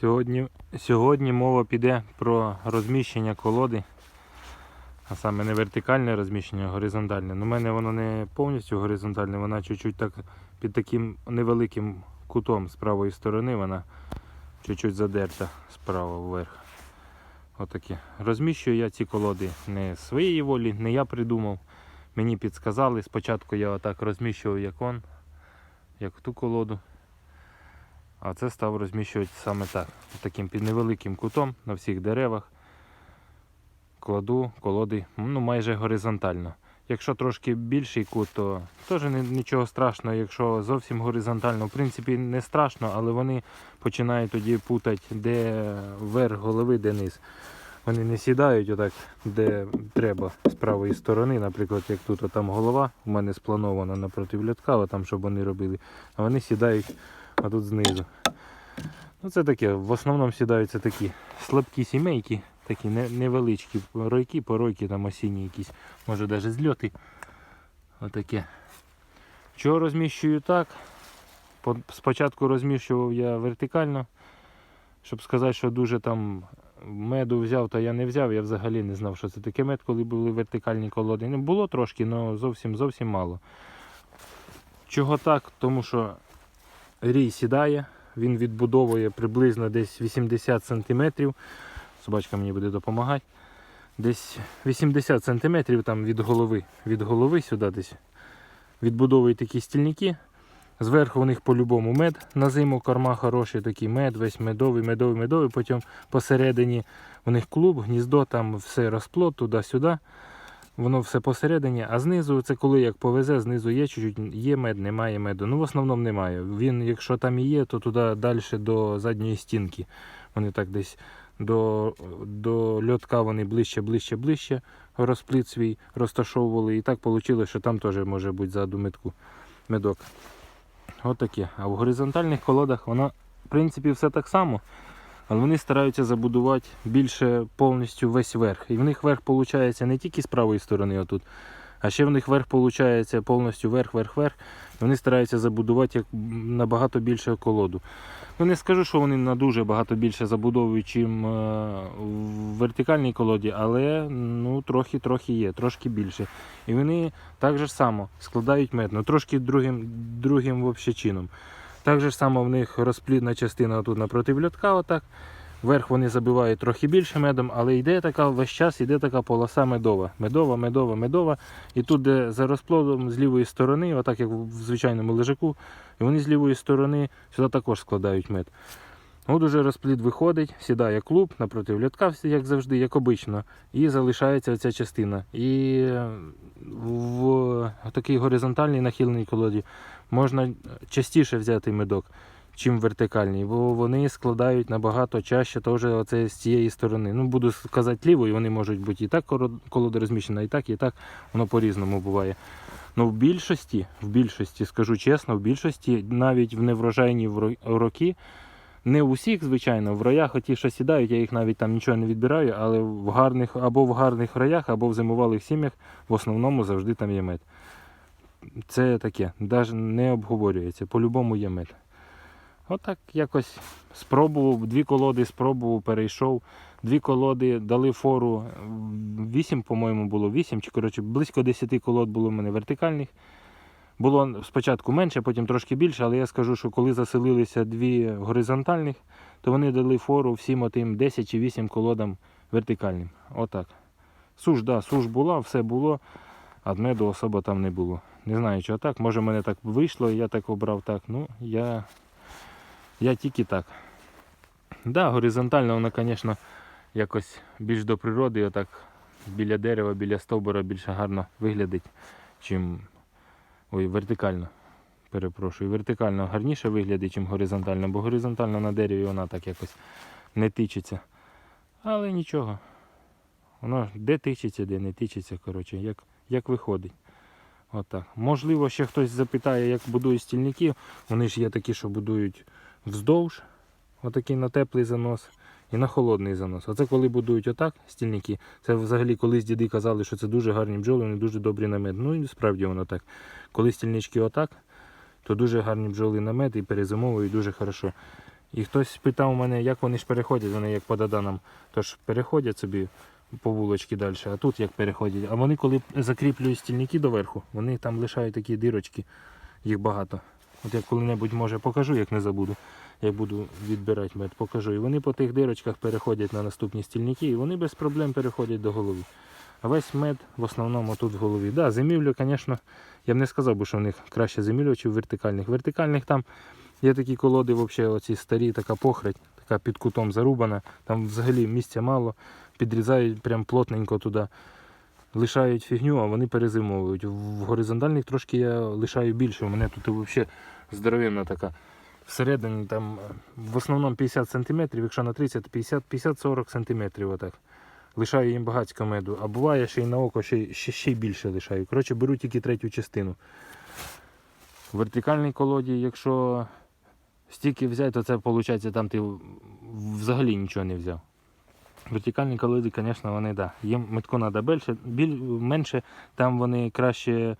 Сьогодні, сьогодні мова піде про розміщення колоди, а саме не вертикальне розміщення, а горизонтальне. У мене воно не повністю горизонтальне, вона чуть-чуть так під таким невеликим кутом з правої сторони, вона чуть-чуть задерта справа вверх. Отаке. Розміщую я ці колоди не з своєї волі, не я придумав. Мені підсказали. Спочатку я отак розміщував як он, як ту колоду. А це став розміщувати саме так. Таким під невеликим кутом на всіх деревах. Кладу колоди ну, майже горизонтально. Якщо трошки більший кут, то теж нічого страшного. Якщо зовсім горизонтально, в принципі, не страшно, але вони починають тоді путати, де верх голови, де низ. Вони не сідають отак, де треба з правої сторони, наприклад, як тут там голова, у мене спланована напроти льотка, там, щоб вони робили, а вони сідають а тут знизу. Ну це таке, в основному сідаються такі слабкі сімейки, такі невеличкі ройки, поройки там осінні якісь, може навіть зльоти. Отаке. Чого розміщую так? Спочатку розміщував я вертикально, щоб сказати, що дуже там меду взяв, та я не взяв, я взагалі не знав, що це таке мед, коли були вертикальні колоди. Ну, було трошки, але зовсім зовсім мало. Чого так? Тому що рій сідає, він відбудовує приблизно десь 80 см. Собачка мені буде допомагати. Десь 80 см там від голови, від голови сюди десь відбудовує такі стільники. Зверху у них по-любому мед на зиму, корма хороші, такий мед, весь медовий, медовий, медовий. Потім посередині у них клуб, гніздо, там все розплод туди-сюди. Воно все посередині, а знизу, це коли як повезе, знизу є чуть-чуть, є мед, немає меду. Ну, в основному немає. Він, якщо там і є, то туди далі до задньої стінки. Вони так десь до, до льотка вони ближче, ближче, ближче розпліт свій розташовували. І так вийшло, що там теж може бути ззаду медку, медок. От таке. А в горизонтальних колодах воно, в принципі, все так само. Але вони стараються забудувати більше повністю весь верх. І в них верх виходить не тільки з правої сторони, отут, а ще в них верх виходить повністю верх, верх, верх. Вони стараються забудувати як набагато більше колоду. Ну не скажу, що вони на дуже багато більше забудовують, чим е, в вертикальній колоді, але ну, трохи-трохи є, трошки більше. І вони так же само складають мед, ну трошки другим, другим чином. Так же само в них розплідна частина тут напроти льотка, отак. Вверх вони забивають трохи більше медом, але йде така весь час йде така полоса медова. Медова, медова, медова. І тут, де за розплодом з лівої сторони, отак як в звичайному лежаку, і вони з лівої сторони сюди також складають мед. От уже розплід виходить, сідає клуб напроти льотка, як завжди, як обично, і залишається оця частина. І в такій горизонтальній нахиленій колоді можна частіше взяти медок, чим в вертикальній, бо вони складають набагато чаще теж оце з цієї сторони. Ну, буду казати лівою, вони можуть бути і так колода розміщена, і так, і так, воно по-різному буває. Ну, в більшості, в більшості, скажу чесно, в більшості, навіть в неврожайні роки, не у всіх, звичайно, в роях оті, що сідають, я їх навіть там нічого не відбираю, але в гарних, або в гарних роях, або в зимувалих сім'ях в основному завжди там є мед. Це таке, навіть не обговорюється, по-любому є мед. Отак якось спробував, дві колоди спробував, перейшов. Дві колоди дали фору. Вісім, по-моєму, було вісім, чи коротше, близько 10 колод було в мене вертикальних. Було спочатку менше, потім трошки більше, але я скажу, що коли заселилися дві горизонтальних, то вони дали фору всім отим 10 чи 8 колодам вертикальним. Отак. Суш, да, суш була, все було, а меду особо там не було. Не знаю, чого так. Може, в мене так вийшло, і я так обрав так. Ну, я, я тільки так. Да, горизонтально вона, звісно, якось більш до природи, отак біля дерева, біля стовбура більше гарно виглядить, чим ой, вертикально. Перепрошую, вертикально гарніше виглядить, ніж горизонтально, бо горизонтально на дереві вона так якось не тичиться. Але нічого. Воно де тичиться, де не тичиться, коротше, як, як виходить. Отак. Можливо, ще хтось запитає, як будують стільники. Вони ж є такі, що будують вздовж, отакий на теплий занос і на холодний занос. Оце коли будують отак стільники. Це взагалі колись діди казали, що це дуже гарні бджоли, вони дуже добрі на мед. Ну і справді воно так. Коли стільнички отак, то дуже гарні бджоли на мед і перезимовують дуже хорошо. І хтось питав мене, як вони ж переходять, вони як по доданам. Тож переходять собі по вулочці далі, а тут як переходять. А вони коли закріплюють стільники доверху, вони там лишають такі дирочки, їх багато. От я коли-небудь може покажу, як не забуду. Як буду відбирати мед, покажу. І вони по тих дирочках переходять на наступні стільники, і вони без проблем переходять до голови. А весь мед в основному тут в голові. Да, зимівлю, звісно, я б не сказав, що в них краще зимівлювачів вертикальних. Вертикальних там є такі колоди, взагалі, оці старі, така похрать, така під кутом зарубана. Там взагалі місця мало, підрізають прям плотненько туди. Лишають фігню, а вони перезимовують. В горизонтальних трошки я лишаю більше. У мене тут взагалі здоровенна така. Всередині там в основному 50 см, якщо на 30, 50 50-40 см. Отак. Лишаю їм багатько меду. А буває ще й на око ще, ще, ще більше лишаю. Коротше, беру тільки третю частину. В вертикальній колоді, якщо стільки взяти, то це виходить, там ти взагалі нічого не взяв. Вертикальні колоди, звісно, вони да. Їм метку треба більше, біль, менше, там вони краще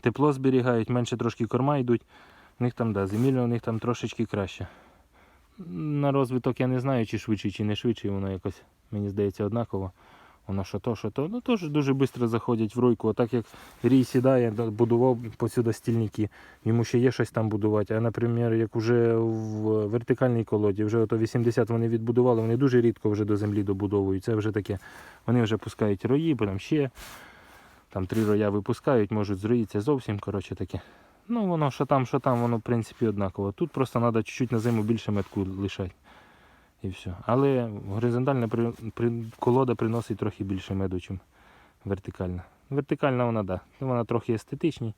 тепло зберігають, менше трошки корма йдуть. У них там, да, зимілля у них там трошечки краще. На розвиток я не знаю, чи швидше, чи не швидше, воно якось, мені здається, однаково. Воно що то, що то. Ну теж дуже швидко заходять в ройку. Отак як рій сідає, будував посюди стільники. Йому ще є щось там будувати. А, наприклад, як вже в вертикальній колоді, вже ото 80 вони відбудували, вони дуже рідко вже до землі добудовують. Це вже таке. Вони вже пускають рої, потім ще. Там три роя випускають, можуть зроїтися зовсім. Коротше таке. Ну воно що там, що там, воно в принципі однаково. Тут просто треба чуть-чуть на зиму більше метку лишати. І все. Але горизонтальна при, при, колода приносить трохи більше меду, ніж вертикальна. Вертикальна вона, да. Вона трохи естетичні.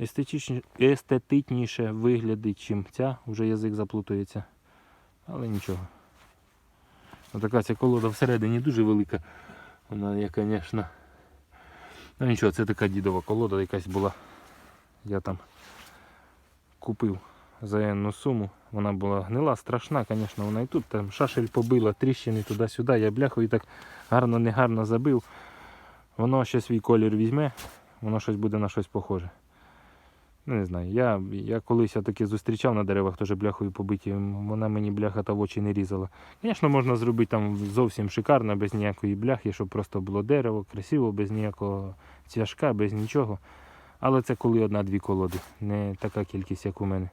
Естетичні, естетичніше виглядить, ніж ця, вже язик заплутується. Але нічого. Отака ця колода всередині дуже велика. Вона є, звісно. Ну нічого, це така дідова колода якась була. Я там купив за енну суму. Вона була гнила, страшна, звісно, вона і тут там шашель побила, тріщини туди-сюди. Я бляхою так гарно, негарно забив. Воно ще свій колір візьме, воно щось буде на щось похоже. Ну, не знаю. Я, я колись я таки зустрічав на деревах, теж бляхою побиті. Вона мені бляха та в очі не різала. Звісно, можна зробити там зовсім шикарно, без ніякої бляхи, щоб просто було дерево, красиво, без ніякого цвяшка, без нічого. Але це коли одна-дві колоди, не така кількість, як у мене.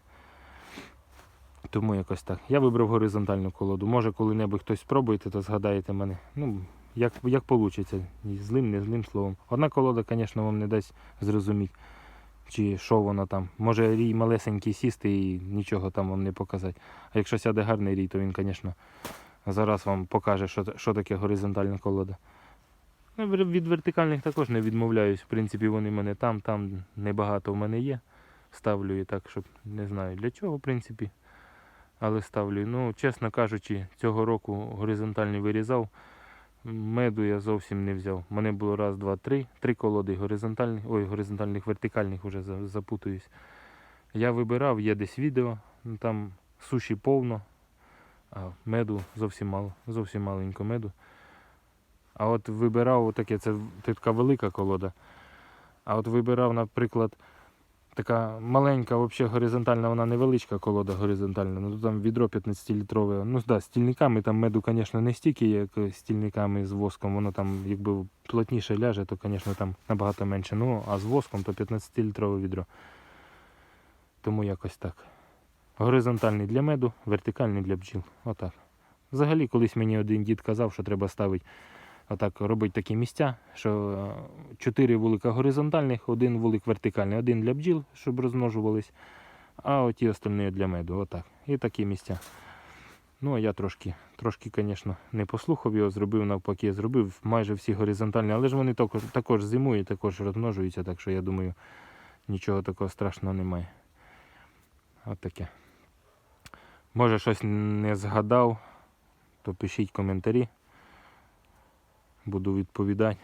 Тому якось так. Я вибрав горизонтальну колоду. Може, коли-небудь хтось спробуєте, то згадаєте мене. Ну, як, як вийде, злим, не злим словом. Одна колода, звісно, вам не дасть зрозуміти, чи що воно там. Може рій малесенький сісти і нічого там вам не показати. А якщо сяде гарний рій, то він, звісно, зараз вам покаже, що, що таке горизонтальна колода. Ну, Від вертикальних також не відмовляюсь. В принципі, вони в мене там, там небагато в мене є. Ставлю і так, щоб не знаю для чого, в принципі. Але ставлю. Ну, чесно кажучи, цього року горизонтальний вирізав. Меду я зовсім не взяв. У мене було раз, два, три. Три колоди горизонтальних, ой, горизонтальних, вертикальних вже запутуюсь. Я вибирав, є десь відео, там суші повно, а меду зовсім мало, зовсім маленько меду. А от вибирав таке, це така велика колода. А от вибирав, наприклад, така маленька, взагалі горизонтальна, вона невеличка колода горизонтальна. Ну там відро 15-літрове. Ну да, стільниками там меду, звісно, не стільки, як стільниками з воском. Воно там, якби плотніше ляже, то, звісно, там набагато менше. Ну, а з воском то 15-літрове відро. Тому якось так. Горизонтальний для меду, вертикальний для бджіл. Отак. Взагалі, колись мені один дід казав, що треба ставити отак, робити такі місця, що е, чотири вулика горизонтальних, один вулик вертикальний, один для бджіл, щоб розмножувались, а оті остальні для меду. Отак. І такі місця. Ну, а я трошки, трошки, звісно, не послухав його, зробив навпаки, зробив майже всі горизонтальні, але ж вони також, також зимують, також розмножуються, так що я думаю, нічого такого страшного немає. От таке. Може щось не згадав, то пишіть коментарі. Буду відповідати.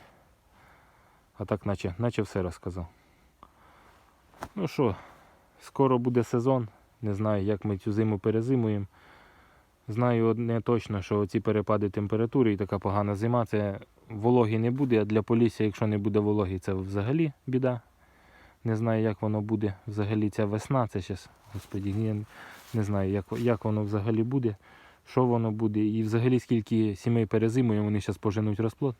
А так наче, наче все розказав. Ну що, скоро буде сезон. Не знаю, як ми цю зиму перезимуємо. Знаю одне точно, що ці перепади температури і така погана зима, це вологі не буде, а для полісся, якщо не буде вологі, це взагалі біда. Не знаю, як воно буде взагалі ця весна. Це зараз, господі, я Не знаю, як, як воно взагалі буде, що воно буде, і взагалі скільки сімей перезимує, вони зараз поженуть розплод.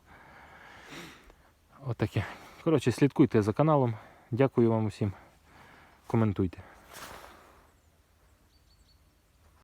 Отаке. Коротше, слідкуйте за каналом. Дякую вам усім. Коментуйте.